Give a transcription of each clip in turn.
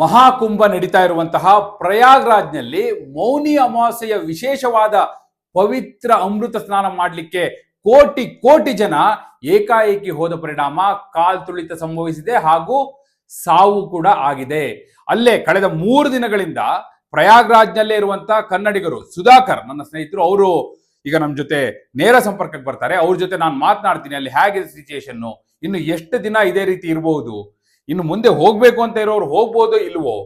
ಮಹಾಕುಂಭ ನಡೀತಾ ಇರುವಂತಹ ಪ್ರಯಾಗ್ರಾಜ್ನಲ್ಲಿ ಮೌನಿ ಅಮಾವಾಸ್ಯೆಯ ವಿಶೇಷವಾದ ಪವಿತ್ರ ಅಮೃತ ಸ್ನಾನ ಮಾಡಲಿಕ್ಕೆ ಕೋಟಿ ಕೋಟಿ ಜನ ಏಕಾಏಕಿ ಹೋದ ಪರಿಣಾಮ ಕಾಲ್ ತುಳಿತ ಸಂಭವಿಸಿದೆ ಹಾಗೂ ಸಾವು ಕೂಡ ಆಗಿದೆ. ಅಲ್ಲೇ ಕಳೆದ ಮೂರು ದಿನಗಳಿಂದ ಪ್ರಯಾಗ್ರಾಜ್ನಲ್ಲೇ ಇರುವಂತಹ ಕನ್ನಡಿಗರು ಸುಧಾಕರ್ ನನ್ನ ಸ್ನೇಹಿತರು ಅವರು ಈಗ ನಮ್ಮ ಜೊತೆ ನೇರ ಸಂಪರ್ಕಕ್ಕೆ ಬರ್ತಾರೆ. ಅವ್ರ ಜೊತೆ ನಾನು ಮಾತನಾಡ್ತೀನಿ. ಅಲ್ಲಿ ಹೇಗಿದೆ ಸಿಚುಯೇಷನ್ನು ಇನ್ನು ಎಷ್ಟು ದಿನ ಇದೇ ರೀತಿ ಇರಬಹುದು ಇನ್ನು ಮುಂದೆ ಹೋಗ್ಬೇಕು ಅಂತ ಇರೋರು ಹೋಗ್ಬೋದೋ ಇಲ್ವೋ?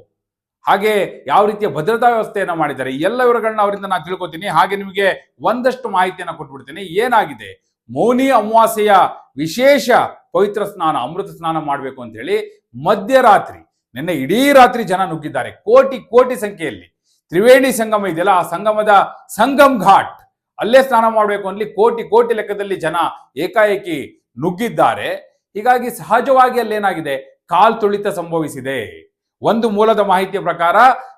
ಹಾಗೆ ಯಾವ ರೀತಿಯ ಭದ್ರತಾ ವ್ಯವಸ್ಥೆಯನ್ನು ಮಾಡಿದ್ದಾರೆ? ಎಲ್ಲ ವಿವರಗಳನ್ನ ಅವರಿಂದ ನಾನು ತಿಳ್ಕೊತೀನಿ. ಹಾಗೆ ನಿಮಗೆ ಒಂದಷ್ಟು ಮಾಹಿತಿಯನ್ನು ಕೊಟ್ಬಿಡ್ತೀನಿ. ಏನಾಗಿದೆ? ಮೌನಿ ಅಮಾವಾಸ್ಯೆಯ ವಿಶೇಷ ಪವಿತ್ರ ಸ್ನಾನ, ಅಮೃತ ಸ್ನಾನ ಮಾಡಬೇಕು ಅಂತ ಹೇಳಿ ಮಧ್ಯರಾತ್ರಿ, ನಿನ್ನೆ ಇಡೀ ರಾತ್ರಿ ಜನ ನುಗ್ಗಿದ್ದಾರೆ. ಕೋಟಿ ಕೋಟಿ ಸಂಖ್ಯೆಯಲ್ಲಿ. ತ್ರಿವೇಣಿ ಸಂಗಮ ಇದೆಯಲ್ಲ, ಆ ಸಂಗಮದ ಸಂಗಮ್ ಘಾಟ್. ಅಲ್ಲೇ ಸ್ನಾನ ಮಾಡಬೇಕು ಅಲ್ಲಿ ಕೋಟಿ ಕೋಟಿ ಲೆಕ್ಕದಲ್ಲಿ ಜನ ಏಕಾಏಕಿ ನುಗ್ಗಿದ್ದಾರೆ. ಹೀಗಾಗಿ ಸಹಜವಾಗಿ ಅಲ್ಲೇನಾಗಿದೆ? ಕಾಲ್ ತುಳಿತ ಸಂಭವಿಸಿದೆ. ಒಂದು ಮೂಲದ ಮಾಹಿತಿಯ ಪ್ರಕಾರ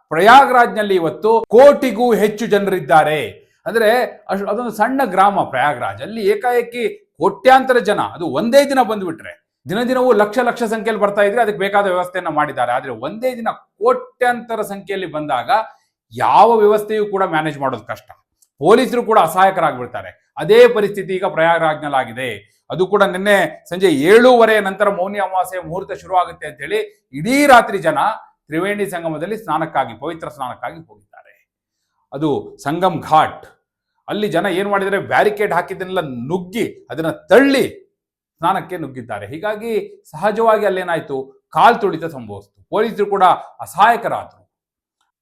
ಪ್ರಯಾಗ್ರಾಜ್ನಲ್ಲಿ ಇವತ್ತು ಕೋಟಿಗೂ ಹೆಚ್ಚು ಜನರಿದ್ದಾರೆ. ಅಂದ್ರೆ ಅಷ್ಟು ಅದೊಂದು ಸಣ್ಣ ಗ್ರಾಮ ಪ್ರಯಾಗ್ರಾಜ್. ಅಲ್ಲಿ ಏಕಾಏಕಿ ಕೋಟ್ಯಾಂತರ ಜನ, ಅದು ಒಂದೇ ದಿನ ಬಂದ್ಬಿಟ್ರೆ. ದಿನ ದಿನವೂ ಲಕ್ಷ ಲಕ್ಷ ಸಂಖ್ಯೆಯಲ್ಲಿ ಬರ್ತಾ ಇದ್ರೆ ಅದಕ್ಕೆ ಬೇಕಾದ ವ್ಯವಸ್ಥೆಯನ್ನ ಮಾಡಿದ್ದಾರೆ. ಆದ್ರೆ ಒಂದೇ ದಿನ ಕೋಟ್ಯಾಂತರ ಸಂಖ್ಯೆಯಲ್ಲಿ ಬಂದಾಗ ಯಾವ ವ್ಯವಸ್ಥೆಯೂ ಕೂಡ ಮ್ಯಾನೇಜ್ ಮಾಡೋದು ಕಷ್ಟ. ಪೊಲೀಸರು ಕೂಡ ಅಸಹಾಯಕರಾಗ್ಬಿಡ್ತಾರೆ. ಅದೇ ಪರಿಸ್ಥಿತಿ ಈಗ ಪ್ರಯಾಗ್ರಾಜ್ನಲ್ಲಾಗಿದೆ. ಅದು ಕೂಡ ನಿನ್ನೆ ಸಂಜೆ ಏಳೂವರೆ ನಂತರ ಮೌನಿ ಅಮಾವಾಸ್ಯ ಮುಹೂರ್ತ ಶುರು ಆಗುತ್ತೆ ಅಂತ ಹೇಳಿ ಇಡೀ ರಾತ್ರಿ ಜನ ತ್ರಿವೇಣಿ ಸಂಗಮದಲ್ಲಿ ಸ್ನಾನಕ್ಕಾಗಿ, ಪವಿತ್ರ ಸ್ನಾನಕ್ಕಾಗಿ ಹೋಗಿದ್ದಾರೆ. ಅದು ಸಂಗಮ್ ಘಾಟ್. ಅಲ್ಲಿ ಜನ ಏನು ಮಾಡಿದರೆ ಬ್ಯಾರಿಕೇಡ್ ಹಾಕಿದ್ದನ್ನೆಲ್ಲ ನುಗ್ಗಿ ಅದನ್ನ ತಳ್ಳಿ ಸ್ನಾನಕ್ಕೆ ನುಗ್ಗಿದ್ದಾರೆ. ಹೀಗಾಗಿ ಸಹಜವಾಗಿ ಅಲ್ಲೇನಾಯಿತು? ಕಾಲ್ ತುಳಿತ ಸಂಭವಿಸಿತು. ಪೊಲೀಸರು ಕೂಡ ಅಸಹಾಯಕರಾದರು.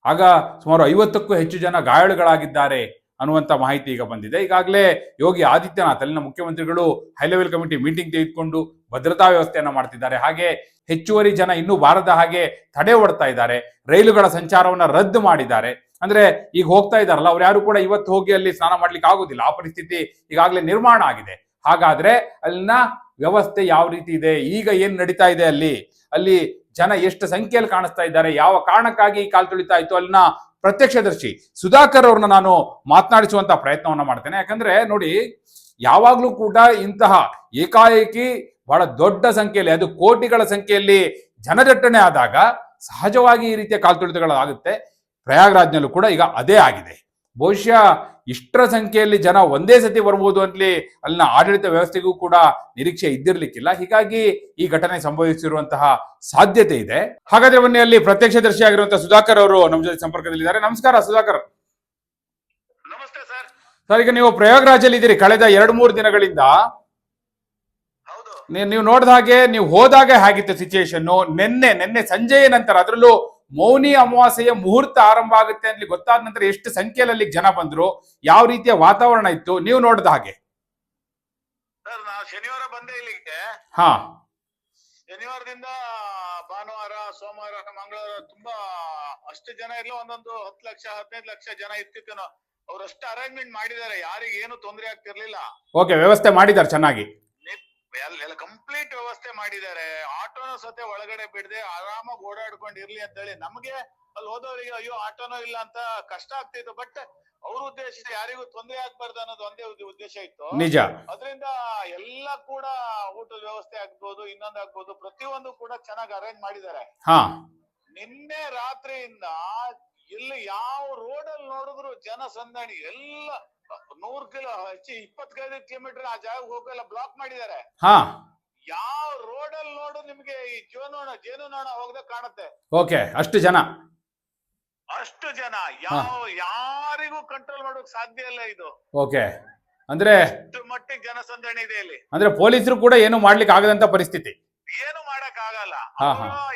ಆಗ ಸುಮಾರು ಐವತ್ತಕ್ಕೂ ಹೆಚ್ಚು ಜನ ಗಾಯಾಳುಗಳಾಗಿದ್ದಾರೆ. ಅನ್ನುವಂಥ ಮಾಹಿತಿ ಈಗ ಬಂದಿದೆ. ಈಗಾಗಲೇ ಯೋಗಿ ಆದಿತ್ಯನಾಥ್ ಅಲ್ಲಿನ ಮುಖ್ಯಮಂತ್ರಿಗಳು ಹೈ ಲೆವೆಲ್ ಕಮಿಟಿ ಮೀಟಿಂಗ್ ತೆಗೆದುಕೊಂಡು ಭದ್ರತಾ ವ್ಯವಸ್ಥೆಯನ್ನ ಮಾಡ್ತಿದ್ದಾರೆ. ಹಾಗೆ ಹೆಚ್ಚುವರಿ ಜನ ಇನ್ನೂ ಬಾರದ ಹಾಗೆ ತಡೆ ಹೊಡ್ತಾ ಇದ್ದಾರೆ. ರೈಲುಗಳ ಸಂಚಾರವನ್ನ ರದ್ದು ಮಾಡಿದ್ದಾರೆ. ಅಂದ್ರೆ ಈಗ ಹೋಗ್ತಾ ಇದಾರಲ್ಲ ಅವ್ರು ಯಾರು ಕೂಡ ಇವತ್ತು ಹೋಗಿ ಅಲ್ಲಿ ಸ್ನಾನ ಮಾಡ್ಲಿಕ್ಕೆ ಆಗುದಿಲ್ಲ. ಆ ಪರಿಸ್ಥಿತಿ ಈಗಾಗಲೇ ನಿರ್ಮಾಣ ಆಗಿದೆ. ಹಾಗಾದ್ರೆ ಅಲ್ಲಿನ ವ್ಯವಸ್ಥೆ ಯಾವ ರೀತಿ ಇದೆ? ಈಗ ಏನ್ ನಡೀತಾ ಇದೆ ಅಲ್ಲಿ? ಅಲ್ಲಿ ಜನ ಎಷ್ಟು ಸಂಖ್ಯೆಯಲ್ಲಿ ಕಾಣಿಸ್ತಾ ಇದ್ದಾರೆ? ಯಾವ ಕಾರಣಕ್ಕಾಗಿ ಈ ಕಾಲ್ ತುಳಿತಾ ಇತ್ತು? ಅಲ್ಲಿನ ಪ್ರತ್ಯಕ್ಷದರ್ಶಿ ಸುಧಾಕರ್ ಅವ್ರನ್ನ ನಾನು ಮಾತನಾಡಿಸುವಂತ ಪ್ರಯತ್ನವನ್ನ ಮಾಡ್ತೇನೆ. ಯಾಕಂದ್ರೆ ನೋಡಿ, ಯಾವಾಗ್ಲೂ ಕೂಡ ಇಂತಹ ಏಕಾಏಕಿ ಬಹಳ ದೊಡ್ಡ ಸಂಖ್ಯೆಯಲ್ಲಿ, ಅದು ಕೋಟಿಗಳ ಸಂಖ್ಯೆಯಲ್ಲಿ ಜನದಟ್ಟಣೆ ಆದಾಗ ಸಹಜವಾಗಿ ಈ ರೀತಿಯ ಕಾಲ್ತುಳಿತಗಳಾಗುತ್ತೆ. ಪ್ರಯಾಗ್ರಾಜ್ನಲ್ಲೂ ಕೂಡ ಈಗ ಅದೇ ಆಗಿದೆ. ಬಹುಶಃ ಇಷ್ಟರ ಸಂಖ್ಯೆಯಲ್ಲಿ ಜನ ಒಂದೇ ಸತಿ ಬರ್ಬೋದು ಅಂತಲಿ ಅಲ್ಲಿನ ಆಡಳಿತ ವ್ಯವಸ್ಥೆಗೂ ಕೂಡ ನಿರೀಕ್ಷೆ ಇದ್ದಿರ್ಲಿಕ್ಕಿಲ್ಲ. ಹೀಗಾಗಿ ಈ ಘಟನೆ ಸಂಭವಿಸಿರುವಂತಹ ಸಾಧ್ಯತೆ ಇದೆ. ಹಾಗಾದ್ರೆ ಮೊನ್ನೆ ಅಲ್ಲಿ ಪ್ರತ್ಯಕ್ಷದರ್ಶಿಯಾಗಿರುವಂತಹ ಸುಧಾಕರ್ ಅವರು ನಮ್ಮ ಜೊತೆ ಸಂಪರ್ಕದಲ್ಲಿದ್ದಾರೆ. ನಮಸ್ಕಾರ ಸುಧಾಕರ್. ಸರ್. ಈಗ ನೀವು ಪ್ರಯಾಗ್ರಾಜಲ್ಲಿ ಇದ್ದೀರಿ. ಕಳೆದ ಎರಡು ಮೂರು ದಿನಗಳಿಂದ ನೀವು ನೋಡಿದ ಹಾಗೆ ನೀವು ಹೋದಾಗ ಹೇಗಿತ್ತು ಸಿಚುಯೇಷನ್ ನಿನ್ನೆ ನಿನ್ನೆ ಸಂಜೆಯ ನಂತರ ಅದರಲ್ಲೂ ಮೌನಿ ಅಮಾವಾಸ್ಯೆಯ ಮುಹೂರ್ತ ಆರಂಭ ಆಗುತ್ತೆ ಅಂತ ಗೊತ್ತಾದ ನಂತರ ಎಷ್ಟು ಸಂಖ್ಯೆಯಲ್ಲಿ ಅಲ್ಲಿಗೆ ಜನ ಬಂದ್ರು ಯಾವ ರೀತಿಯ ವಾತಾವರಣ ಇತ್ತು ನೀವು ನೋಡಿದ ಹಾಗೆ. ಶನಿವಾರ ಬಂದೆ ಇಲ್ಲಿಗೆ. ಹಾ. ಶನಿವಾರದಿಂದ ಭಾನುವಾರ ಸೋಮವಾರ ಮಂಗಳವಾರ ತುಂಬಾ ಅಷ್ಟು ಜನ ಇಲ್ಲ ಒಂದೊಂದು ಹತ್ತು ಲಕ್ಷ ಹದಿನೈದು ಲಕ್ಷ ಜನ ಇರ್ತಿತ್ತೇನೋ ಅವ್ರಷ್ಟು ಅರೇಂಜ್ಮೆಂಟ್ ಮಾಡಿದ್ದಾರೆ ಯಾರಿಗೇನು ಏನು ತೊಂದರೆ ಆಗ್ತಿರ್ಲಿಲ್ಲ. ಓಕೆ ವ್ಯವಸ್ಥೆ ಮಾಡಿದ್ದಾರೆ ಚೆನ್ನಾಗಿ. ಎಲ್ಲ ಕಂಪ್ಲೀಟ್ ವ್ಯವಸ್ಥೆ ಮಾಡಿದ್ದಾರೆ. ಆಟೋನ ಸತೆ ಒಳಗಡೆ ಬಿಡದೆ ಆರಾಮಾಗಿ ಓಡಾಡ್ಕೊಂಡು ಇರ್ಲಿ ಅಂತ ಹೇಳಿ ನಮ್ಗೆ ಅಲ್ಲಿ ಹೋದವರಿಗೆ ಅಯ್ಯೋ ಆಟೋನೋ ಇಲ್ಲ ಅಂತ ಕಷ್ಟ ಆಗ್ತಿತ್ತು. ಬಟ್ ಅವ್ರ ಉದ್ದೇಶ ಯಾರಿಗೂ ತೊಂದರೆ ಆಗ್ಬಾರ್ದು ಅನ್ನೋದು ಒಂದೇ ಉದ್ದೇಶ ಇತ್ತು. ನಿಜ. ಅದರಿಂದ ಎಲ್ಲ ಕೂಡ ಊಟದ ವ್ಯವಸ್ಥೆ ಆಗ್ಬೋದು ಇನ್ನೊಂದ್ ಆಗ್ಬೋದು ಪ್ರತಿಯೊಂದು ಕೂಡ ಚೆನ್ನಾಗಿ ಅರೇಂಜ್ ಮಾಡಿದ್ದಾರೆ. ನಿನ್ನೆ ರಾತ್ರಿಯಿಂದ ಇಲ್ಲಿ ಯಾವ ರೋಡ್ ಅಲ್ಲಿ ನೋಡಿದ್ರು ಜನ ಸಂದಣಿ ಎಲ್ಲ ನೂರ್ ಕಿಲೋ ಹೆಚ್ಚು ಇಪ್ಪತ್ತೈದು ಕಿಲೋಮೀಟರ್ ಆ ಜಾಗ ಹೋಗಲ್ಲ ಬ್ಲಾಕ್ ಮಾಡಿದ್ದಾರೆ. ಹಾ. ಯಾವ ರೋಡ್ ಅಲ್ಲಿ ನೋಡು ನಿಮ್ಗೆ ಈ ಜೇನುನೋಣ ಜೇನುನೋಣ ಹೋಗದೆ ಕಾಣುತ್ತೆ. ಓಕೆ ಅಷ್ಟು ಜನ. ಅಷ್ಟು ಜನ. ಯಾವ ಯಾರಿಗೂ ಕಂಟ್ರೋಲ್ ಮಾಡೋಕ್ ಸಾಧ್ಯ ಇಲ್ಲ ಇದು. ಓಕೆ. ಅಂದ್ರೆ ಮಟ್ಟಿಗೆ ಜನಸಂದಣಿ ಇದೆ ಇಲ್ಲಿ. ಅಂದ್ರೆ ಪೊಲೀಸರು ಕೂಡ ಏನು ಮಾಡ್ಲಿಕ್ಕೆ ಆಗದಂತ ಪರಿಸ್ಥಿತಿ. ಏನು ಮಾಡಕ್ ಆಗಲ್ಲ.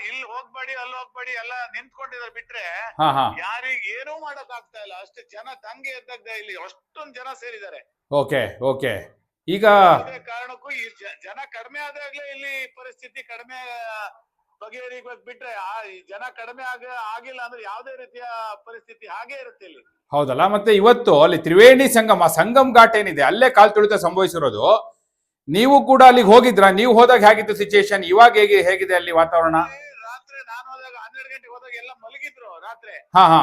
ಇಲ್ಲಿ ಹೋಗ್ಬೇಡಿ ಅಲ್ಲಿ ಹೋಗ್ಬೇಡಿ ಎಲ್ಲ ನಿಂತ್ಕೊಂಡಿದ್ದಾರೆ ಬಿಟ್ರೆ ಯಾರಿಗ ಏನೂ ಮಾಡಕ್ ಆಗ್ತಾ ಇಲ್ಲ. ಅಷ್ಟು ಜನ ತಂಗೆ ಎದ್ದಾಗ ಇಲ್ಲಿ ಅಷ್ಟೊಂದ್ ಜನ ಸೇರಿದ್ದಾರೆ. Okay okay. ಈಗ ಕಾರಣಕ್ಕೂ ಈ ಜನ ಕಡಿಮೆ ಆದಾಗ್ಲೇ ಇಲ್ಲಿ ಪರಿಸ್ಥಿತಿ ಕಡಿಮೆ ಬಗೆಹರಿಬೇಕು ಬಿಟ್ರೆ ಆ ಜನ ಕಡಿಮೆ ಆಗ ಆಗಿಲ್ಲ ಅಂದ್ರೆ ಯಾವುದೇ ರೀತಿಯ ಪರಿಸ್ಥಿತಿ ಹಾಗೆ ಇರುತ್ತೆ ಇಲ್ಲಿ. ಹೌದಲ್ಲ ಮತ್ತೆ ಇವತ್ತು ಅಲ್ಲಿ ತ್ರಿವೇಣಿ ಸಂಗಮ ಸಂಗಮ್ ಘಾಟ್ ಏನಿದೆ ಅಲ್ಲೇ ಕಾಲ್ ತುಳಿತ ಸಂಭವಿಸಿರೋದು. ನೀವು ಕೂಡ ಅಲ್ಲಿಗೆ ಹೋಗಿದ್ರಾ? ನೀವು ಹೋದಾಗ ಹೇಗಿತ್ತು ಸಿಚುಯೇಷನ್ ಇವಾಗ ಹೇಗೆ ಹೇಗಿದೆ ಅಲ್ಲಿ ವಾತಾವರಣ? ರಾತ್ರಿ ನಾನು ಹೋದಾಗ ಹನ್ನೆರಡು ಗಂಟೆಗೆ ಹೋದಾಗ ಎಲ್ಲ ಮಲಗಿದ್ರು ರಾತ್ರಿ. ಹಾ ಹಾ.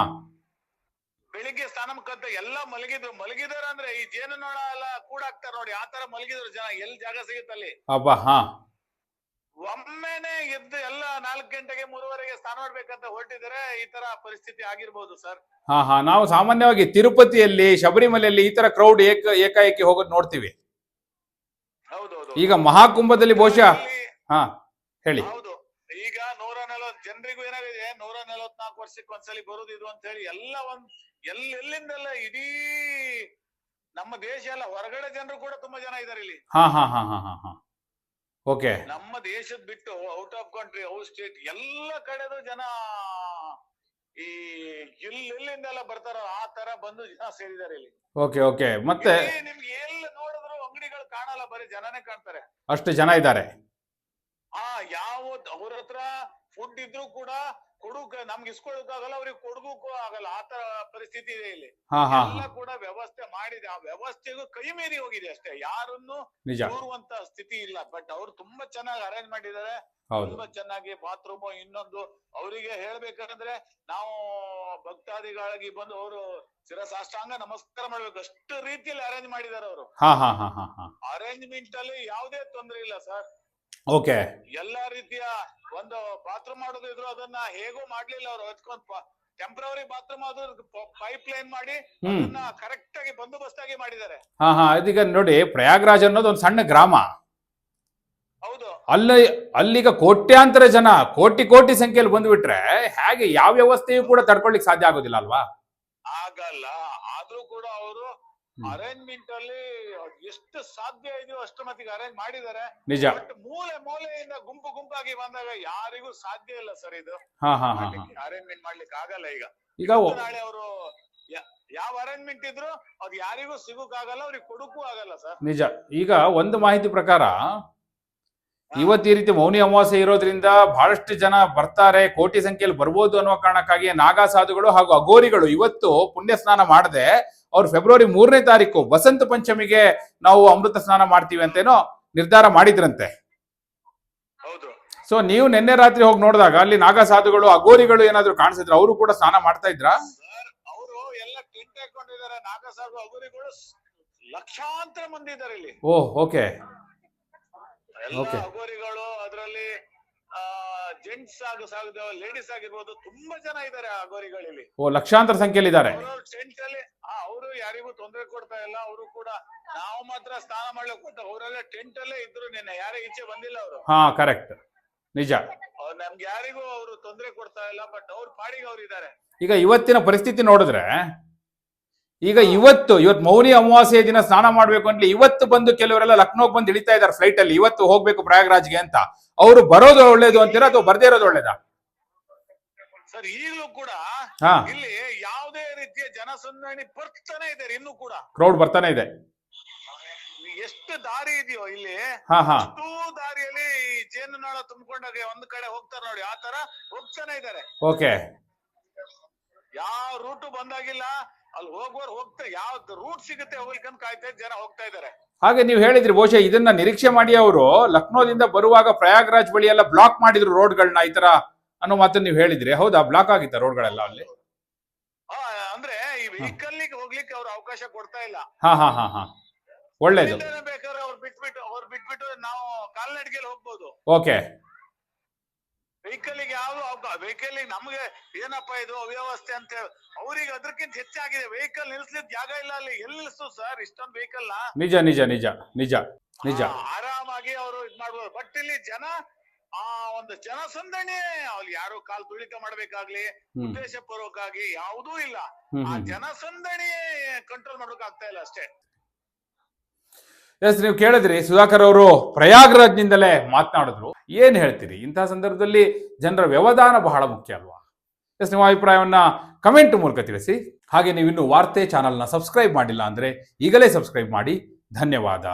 ಬೆಳಿಗ್ಗೆ ಸ್ನಾನ ಕದ್ದ ಎಲ್ಲ ಮಲಗಿದ್ರು. ಮಲಗಿದಾರ ಅಂದ್ರೆ ಈ ಜೇನುನೊಣ ಎಲ್ಲ ಕೂಡಾಕ್ತಾರ ನೋಡಿ ಆ ತರ ಮಲಗಿದ್ರು ಜನ. ಎಲ್ಲಿ ಜಾಗ ಸಿಗುತ್ತಲ್ಲಿ ಅಬ್ಬಾ ಹಾ. ಒಮ್ಮೆನೆ ಎದ್ದು ಎಲ್ಲ ನಾಲ್ಕು ಗಂಟೆಗೆ ಮೂರುವರೆಗೆ ಸ್ನಾನ ಮಾಡ್ಬೇಕಂತ ಹೊರಟಿದ್ರೆ ಈ ತರ ಪರಿಸ್ಥಿತಿ ಆಗಿರ್ಬೋದು ಸರ್. ಹಾ ಹಾ. ನಾವು ಸಾಮಾನ್ಯವಾಗಿ ತಿರುಪತಿಯಲ್ಲಿ ಶಬರಿಮಲೆಯಲ್ಲಿ ಈ ತರ ಕ್ರೌಡ್ ಏಕ ಏಕಾಏಕಿ ಹೋಗೋದು ನೋಡ್ತೀವಿ. ಈಗ ಮಹಾಕುಂಭದಲ್ಲಿ ಬಹುಶಃ ಹಾ ಹೇಳಿ. ಹೌದು. ಈಗ ನೂರ ನಲವತ್ ಜನರಿಗೂ ಏನಾಗಿದೆ ನೂರ ನಲವತ್ನಾಲ್ಕು ವರ್ಷಕ್ಕೆ ಒಂದ್ಸಲಿ ಬರುದು ಇದು ಅಂತ ಹೇಳಿ ಎಲ್ಲ ಒಂದ್ ಎಲ್ಲೆಲ್ಲಿಂದೆಲ್ಲ ಇಡೀ ನಮ್ಮ ದೇಶ ಎಲ್ಲ ಹೊರಗಡೆ ಜನರು ಕೂಡ ತುಂಬಾ ಜನ ಇದಾರೆ ಇಲ್ಲಿ. ಹಾ ಹಾ ಹಾ ಹಾ ಹಾ ಹಾ. ಓಕೆ. ನಮ್ಮ ದೇಶದ ಬಿಟ್ಟು out of country out state ಎಲ್ಲ ಕಡೆದು ಜನ ಈ ಎಲ್ಲೆಲ್ಲಿಂದೆಲ್ಲ ಬರ್ತಾರ ಆ ತರ ಬಂದು ಜನ ಸೇರಿದ್ದಾರೆ ಇಲ್ಲಿ. Okay okay. ಮತ್ತೆ ನಿಮ್ಗೆ ಕಾಣಲ್ಲ ಬರೀ ಜನನೇ ಕಾಣ್ತಾರೆ. ಅಷ್ಟು ಜನ ಇದ್ದಾರೆ. ಆ ಯಾವ ಅವ್ರ ಹತ್ರ ಫುಡ್ ಇದ್ರೂ ಕೂಡ ಕೊಡುಕ ನಮ್ಗೆ ಇಸ್ಕೊಳಕ್ಕಾಗಲ್ಲ ಅವ್ರಿಗೆ ಕೊಡುಗಕ್ಕೂ ಆಗಲ್ಲ. ಆ ತರ ಪರಿಸ್ಥಿತಿ ಇದೆ ಇಲ್ಲಿ. ಎಲ್ಲ ಕೂಡ ವ್ಯವಸ್ಥೆ ಮಾಡಿದೆ. ಆ ವ್ಯವಸ್ಥೆಗೂ ಕೈ ಮೀರಿ ಹೋಗಿದೆ ಅಷ್ಟೇ. ಯಾರನ್ನು ಕೂರುವಂತ ಸ್ಥಿತಿ ಇಲ್ಲ. ಬಟ್ ಅವ್ರು ತುಂಬಾ ಚೆನ್ನಾಗಿ ಅರೇಂಜ್ ಮಾಡಿದ್ದಾರೆ. ತುಂಬಾ ಚೆನ್ನಾಗಿ ಬಾತ್ರೂಮ್ ಇನ್ನೊಂದು ಅವರಿಗೆ ಹೇಳ್ಬೇಕಂದ್ರೆ ನಾವು ಭಕ್ತಾದಿಗಳಾಗಿ ಬಂದು ಅವರು ಶಿರಸಾಷ್ಟಾಂಗ ನಮಸ್ಕಾರ ಮಾಡ್ಬೇಕು. ಅಷ್ಟು ರೀತಿಯಲ್ಲಿ ಅರೇಂಜ್ ಮಾಡಿದ್ದಾರೆ ಅವರು. ಹಾ ಹಾ ಹಾ ಹಾ ಹಾ. ಅರೇಂಜ್ಮೆಂಟ್ ಅಲ್ಲಿ ಯಾವುದೇ ತೊಂದರೆ ಇಲ್ಲ ಸರ್ ಓಕೆ. ಎಲ್ಲಾ ರೀತಿಯ ಒಂದು ಬಾತ್ರೂಮ್ ಮಾಡೋದು ಇದ್ರು ಅದನ್ನ ಹೇಗೂ ಮಾಡ್ಲಿಲ್ಲ ಅವ್ರು. ಹೊತ್ಕೊಂಡ್ ಟೆಂಪ್ರವರಿ ಬಾತ್ರೂಮ್ ಅದು ಪೈಪ್ ಲೈನ್ ಮಾಡಿ ಅದನ್ನ ಕರೆಕ್ಟ್ ಆಗಿ ಬಂದೋಬಸ್ತ್ ಆಗಿ ಮಾಡಿದ್ದಾರೆ. ಹಾ ಹಾ ಇದೀಗ ನೋಡಿ ಪ್ರಯಾಗ್ರಾಜ್ ಅನ್ನೋದು ಒಂದು ಸಣ್ಣ ಗ್ರಾಮ. ಹೌದು. ಅಲ್ಲಿ ಅಲ್ಲಿಗ ಕೋಟ್ಯಾಂತರ ಜನ ಕೋಟಿ ಕೋಟಿ ಸಂಖ್ಯೆಯಲ್ಲಿ ಬಂದ್ಬಿಟ್ರೆ ಹೇಗೆ ಯಾವ ವ್ಯವಸ್ಥೆಯೂ ಕೂಡ ತಡ್ಕೊಳ್ಳಿಕ್ ಸಾಧ್ಯ ಆಗೋದಿಲ್ಲ ಅಲ್ವಾ? ಆಗಲ್ಲ. ಆದ್ರೂ ಕೂಡ ಅವರು. ಅರೇಂಜ್ಮೆಂಟ್ ಅಲ್ಲಿ ಎಷ್ಟು ಸಾಧ್ಯ ಇದೆಯೋ ಅಷ್ಟು ಮತ್ತಿಗೆ ಅರೇಂಜ್ ಮಾಡಿದ್ದಾರೆ. ನಿಜ. ಬಟ್ ಮೂಲೆ ಮೂಲೆಯಿಂದ ಗುಂಪು ಗುಂಪಾಗಿ ಬಂದಾಗ ಯಾರಿಗೂ ಸಾಧ್ಯ ಇಲ್ಲ ಸರ್ ಇದು. ಅರೇಂಜ್ಮೆಂಟ್ ಮಾಡ್ಲಿಕ್ಕೆ ಆಗಲ್ಲ ಈಗ. ಈಗ ನಾಳೆ ಅವರು ಯಾವ ಅರೇಂಜ್ಮೆಂಟ್ ಇದ್ರು ಅದು ಯಾರಿಗೂ ಸಿಗೋಕ್ಕಾಗಲ್ಲ ಅವ್ರಿಗೆ ಕೊಡಕ್ಕೂ ಆಗಲ್ಲ ಸರ್. ನಿಜ. ಈಗ ಒಂದು ಮಾಹಿತಿ ಪ್ರಕಾರ ಇವತ್ತು ಈ ರೀತಿ ಮೌನಿ ಅಮಾವಾಸ್ಯೆ ಇರೋದ್ರಿಂದ ಬಹಳಷ್ಟು ಜನ ಬರ್ತಾರೆ ಕೋಟಿ ಸಂಖ್ಯೆಯಲ್ಲಿ ಬರ್ಬೋದು ಅನ್ನೋ ಕಾರಣಕ್ಕಾಗಿ ನಾಗಾ ಸಾಧುಗಳು ಹಾಗೂ ಅಗೋರಿಗಳು ಇವತ್ತು ಪುಣ್ಯ ಸ್ನಾನ ಮಾಡದೆ ಅವ್ರು ಫೆಬ್ರವರಿ ಮೂರನೇ ತಾರೀಕು ವಸಂತ ಪಂಚಮಿಗೆ ನಾವು ಅಮೃತ ಸ್ನಾನ ಮಾಡ್ತೀವಿ ಅಂತೇನೋ ನಿರ್ಧಾರ ಮಾಡಿದ್ರಂತೆ. ಹೌದು. ಸೊ ನೀವು ನಿನ್ನೆ ರಾತ್ರಿ ಹೋಗಿ ನೋಡಿದಾಗ ಅಲ್ಲಿ ನಾಗ ಸಾಧುಗಳು ಅಗೋರಿಗಳು ಏನಾದ್ರು ಕಾಣಿಸಿದ್ರು? ಅವರು ಕೂಡ ಸ್ನಾನ ಮಾಡ್ತಾ ಇದ್ರ? ಲಕ್ಷಾಂತರ ಮಂದಿ ಇದ್ದಾರೆ ಇಲ್ಲಿ. ಓಹ್ ಓಕೆ ಅಗೋರಿಗಳು ಅದರಲ್ಲಿ ಜೆಂಟ್ಸ್ ಆಗ ಸಾಗಿದ ಲೇಡೀಸ್ ಆಗಿರ್ಬೋದು ತುಂಬಾ ಜನ ಇದ್ದಾರೆ ಆ ಗೋರಿಗಳಲ್ಲಿ. ಓ ಲಕ್ಷಾಂತರ ಸಂಖ್ಯೆಯಲ್ಲಿ ಇದ್ದಾರೆ ಅವರು ಟೆಂಟ್ ಅಲ್ಲಿ ಅವರು ಯಾರಿಗೂ ತೊಂದರೆ ಕೊಡ್ತಾ ಇಲ್ಲ ಅವರು ಕೂಡ ನಾವು ಮಾತ್ರ ಸ್ನಾನ ಮಾಡ್ಲಿಕ್ಕೆ ಕೊಟ್ಟು ಅವರೆಲ್ಲ ಟೆಂಟ್ ಅಲ್ಲೇ ಇದ್ರು ನಿನ್ನೆ ಯಾರೇ ಈಚೆ ಬಂದಿಲ್ಲ ಅವರು. ಹಾ ಕರೆಕ್ಟ್ ನಿಜ. ನಮ್ಗೆ ಯಾರಿಗೂ ಅವರು ತೊಂದರೆ ಕೊಡ್ತಾ ಇಲ್ಲ ಬಟ್ ಅವ್ರ ಪಾಡಿಗೆ ಅವ್ರು ಇದ್ದಾರೆ ಈಗ ಇವತ್ತಿನ ಪರಿಸ್ಥಿತಿ ನೋಡಿದ್ರೆ ಈಗ ಇವತ್ತು ಇವತ್ತು ಮೌನಿ ಅಮಾವಾಸ್ಯ ದಿನ ಸ್ನಾನ ಮಾಡ್ಬೇಕು ಅಂತ ಇವತ್ತು ಬಂದು ಕೆಲವರೆಲ್ಲ ಲಕ್ನೋಗ್ ಬಂದು ಇಳಿತಾ ಇದಾರೆ ಫ್ಲೈಟ್ ಅಲ್ಲಿ. ಇವತ್ತು ಹೋಗ್ಬೇಕು ಪ್ರಯಾಗ್ರಾಜ್ಗೆ ಅಂತ. ಅವರು ಬರೋದು ಒಳ್ಳೇದು ಅಂತೀರಾ ಅಥವಾ ಬರ್ದೇ ಇರೋದು ಒಳ್ಳೇದಾ? ಸರ್ ಈಗಲೂ ಕೂಡ ಇಲ್ಲಿ ಯಾವುದೇ ರೀತಿಯ ಜನಸಂದಣಿ ಬರ್ತಾನೆ ಇದೆ ಇನ್ನು ಕೂಡ. ಕ್ರೌಡ್ ಬರ್ತಾನೆ ಇದೆ. ಎಷ್ಟು ದಾರಿ ಇದೆಯೋ ಇಲ್ಲಿ. ಹಾ ಹಾ. ಅಷ್ಟೂ ದಾರಿಯಲ್ಲಿ ಈ ನಾಳ ತುಂಬಿಕೊಂಡಾಗ ಒಂದ್ ಕಡೆ ಹೋಗ್ತಾರೆ ನೋಡಿ ಆ ತರ ಹೋಗ್ತಾನೆ ಇದ್ದಾರೆ ಓಕೆ ಯಾವ ರೂಟ್ ಬಂದಾಗಿಲ್ಲ. ಅಲ್ಲಿ ಹೋಗುವವರು ಹೋಗ್ತಾ ಯಾವ್ದು ರೂಟ್ ಸಿಗುತ್ತೆ ಹೋಗ್ಲಿಕ್ಕಂತ ಕಾಯ್ತಾ ಜನ ಹೋಗ್ತಾ ಇದ್ದಾರೆ. ಹಾಗೆ ನೀವು ಹೇಳಿದ್ರಿ ಬಹುಶಃ ಇದನ್ನ ನಿರೀಕ್ಷೆ ಮಾಡಿ ಅವರು ಲಕ್ನೋದಿಂದ ಬರುವಾಗ ಪ್ರಯಾಗ್ರಾಜ್ ಬಳಿ ಎಲ್ಲ ಬ್ಲಾಕ್ ಮಾಡಿದ್ರು ರೋಡ್ಗಳನ್ನ ಈ ತರ ಅನ್ನೋ ಮಾತನ್ನ ನೀವು ಹೇಳಿದ್ರಿ. ಹೌದಾ? ಬ್ಲಾಕ್ ಆಗಿತ್ತ ರೋಡ್ಗಳೆಲ್ಲ ಅಲ್ಲಿ? ಆ, ಅಂದ್ರೆ ಈ ವೆಹಿಕಲ್ ಹೋಗ್ಲಿಕ್ಕೆ ಅವ್ರು ಅವಕಾಶ ಕೊಡ್ತಾ ಇಲ್ಲ. ಹಾ ಹಾ ಹಾ ಹಾ. ಒಳ್ಳೇದು. ಬೇಕಾದ್ರೆ ಅವ್ರು ಬಿಟ್ಬಿಟ್ಟು ಅವ್ರು ಬಿಟ್ಬಿಟ್ಟು ನಾವು ಕಾಲ್ನಡಿಗೆಯಲ್ಲಿ ಹೋಗ್ಬೋದು. ಓಕೆ ವೆಹಿಕಲ್ಗೆ ಯಾವ ವೆಹಿಕಲ್ ನಮ್ಗೆ ಏನಪ್ಪಾ ಇದು ಅವ್ಯವಸ್ಥೆ ಅಂತ ಅವ್ರಿಗೆ ಅದಕ್ಕಿಂತ ಹೆಚ್ಚಾಗಿದೆ. ವೆಹಿಕಲ್ ನಿಲ್ಸ್ಲಿಕ್ ಜಾಗ ಇಲ್ಲ ಅಲ್ಲಿ. ಎಲ್ಲಿ ನಿಲ್ಸು ಸರ್ ಇಷ್ಟೊಂದು ವೆಹಿಕಲ್ ನಿಜ ನಿಜ ನಿಜ ನಿಜ ನಿಜ. ಆರಾಮಾಗಿ ಅವರು ಇದ್ ಮಾಡ್ಬೋದು. ಬಟ್ ಇಲ್ಲಿ ಜನ ಆ ಒಂದು ಜನಸಂದಣಿ ಅಲ್ಲಿ ಯಾರು ಕಾಲ್ ತುಳಿತ ಮಾಡ್ಬೇಕಾಗ್ಲಿ ಉದ್ದೇಶ ಪೂರ್ವಕವಾಗಿ ಯಾವುದೂ ಇಲ್ಲ. ಆ ಜನಸಂದಣಿ ಕಂಟ್ರೋಲ್ ಮಾಡೋಕ್ ಆಗ್ತಾ ಇಲ್ಲ ಅಷ್ಟೇ. ಎಸ್, ನೀವು ಕೇಳಿದ್ರಿ, ಸುಧಾಕರ್ ಅವರು ಪ್ರಯಾಗ್ರಾಜ್ನಿಂದಲೇ ಮಾತನಾಡಿದ್ರು. ಏನ್ ಹೇಳ್ತೀರಿ? ಇಂತಹ ಸಂದರ್ಭದಲ್ಲಿ ಜನರ ವ್ಯವಧಾನ ಬಹಳ ಮುಖ್ಯ ಅಲ್ವಾ? ಎಸ್ ನಿಮ್ಮ ಅಭಿಪ್ರಾಯವನ್ನ ಕಮೆಂಟ್ ಮೂಲಕ ತಿಳಿಸಿ. ಹಾಗೆ ನೀವು ಇನ್ನು ವಾರ್ತೆ ಚಾನಲ್ನ ಸಬ್ಸ್ಕ್ರೈಬ್ ಮಾಡಿಲ್ಲ ಅಂದ್ರೆ ಈಗಲೇ ಸಬ್ಸ್ಕ್ರೈಬ್ ಮಾಡಿ. ಧನ್ಯವಾದ.